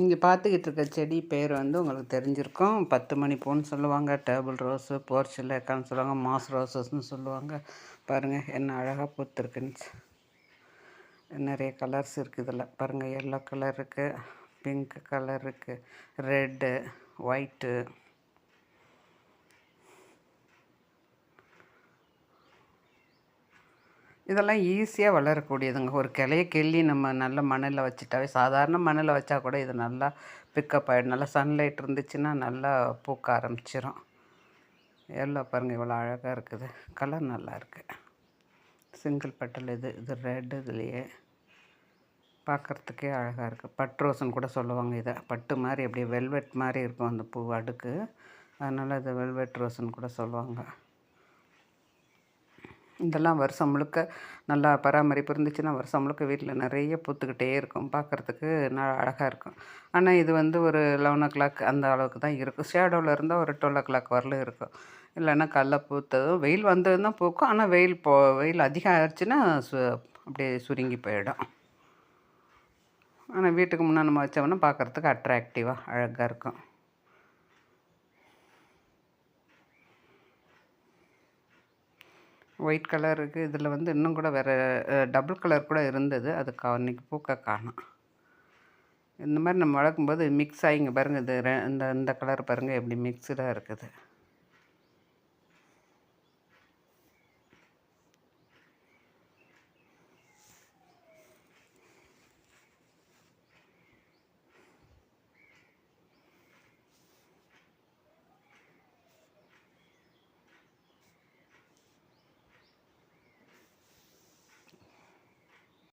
இங்கே பார்த்துக்கிட்டு இருக்க செடி பேர் வந்து உங்களுக்கு தெரிஞ்சிருக்கும். பத்து மணி பூன்னு சொல்லுவாங்க டேபிள் ரோஸு போர்ச்சிலேக்கான்னு சொல்லுவாங்க மாஸ் ரோசஸ்ன்னு சொல்லுவாங்க. பாருங்கள் என்ன அழகாக பூத்துருக்குன்னு. நிறைய கலர்ஸ் இருக்குது இதில். பாருங்கள் எல்லோ கலர் இருக்குது பிங்க் கலர் இருக்குது ரெட்டு ஒயிட்டு. இதெல்லாம் ஈஸியாக வளரக்கூடியதுங்க. ஒரு கிளைய கிள்ளி நம்ம நல்ல மணலில் வச்சுட்டாவே சாதாரண மணலில் வச்சா கூட இது நல்லா பிக்கப் ஆகிடும் நல்லா சன்லைட் இருந்துச்சுன்னா நல்லா பூக்க ஆரம்பிச்சிடும் எல்லோ பாருங்கள் இவ்வளோ அழகாக இருக்குது. கலர் நல்லா இருக்குது சிங்கிள் பட்டில் இது இது ரெட் இதுலேயே பார்க்குறதுக்கே அழகாக இருக்குது பட் ரோஸ்ன்னு கூட சொல்லுவாங்க இதை. பட்டு மாதிரி அப்படியே வெல்வெட் மாதிரி இருக்கும் அந்த பூ அடுக்கு. அதனால் இது வெல்வெட் ரோஸ்ன்னு கூட சொல்லுவாங்க. இதெல்லாம் வருஷம் முழுக்க நல்லா பராமரிப்பு இருந்துச்சுன்னா வருஷம் முழுக்க வீட்டில் நிறைய பூத்துக்கிட்டே இருக்கும். பார்க்குறதுக்கு நல்லா அழகாக இருக்கும். ஆனால் இது வந்து ஒரு லெவன் ஓ கிளாக் அந்த அளவுக்கு தான் இருக்கும். ஷேடோவில் இருந்தால் ஒரு டுவெல் ஓ கிளாக் வரலும் இருக்கும். இல்லைன்னா கடல பூத்ததும் வெயில் வந்ததும் தான் பூக்கும். ஆனால் வெயில் போ வெயில் அதிகம் ஆயிடுச்சுன்னா சு அப்படியே சுருங்கி போயிடும். ஆனால் வீட்டுக்கு முன்னே நம்ம வச்சோம்னா பார்க்குறதுக்கு அட்ராக்டிவாக அழகாக இருக்கும். ஒயிட் கலர் இருக்குது இதில் வந்து இன்னும் கூட வேறு டபுள் கலர் கூட இருந்தது. அது கா அன்றைக்கி பூக்க காணும். இந்த மாதிரி நம்ம வளர்க்கும்போது மிக்ஸ் ஆகிங்க பாருங்கள் இது இந்த இந்த கலர் பாருங்கள் எப்படி மிக்ஸ்டாக இருக்குது.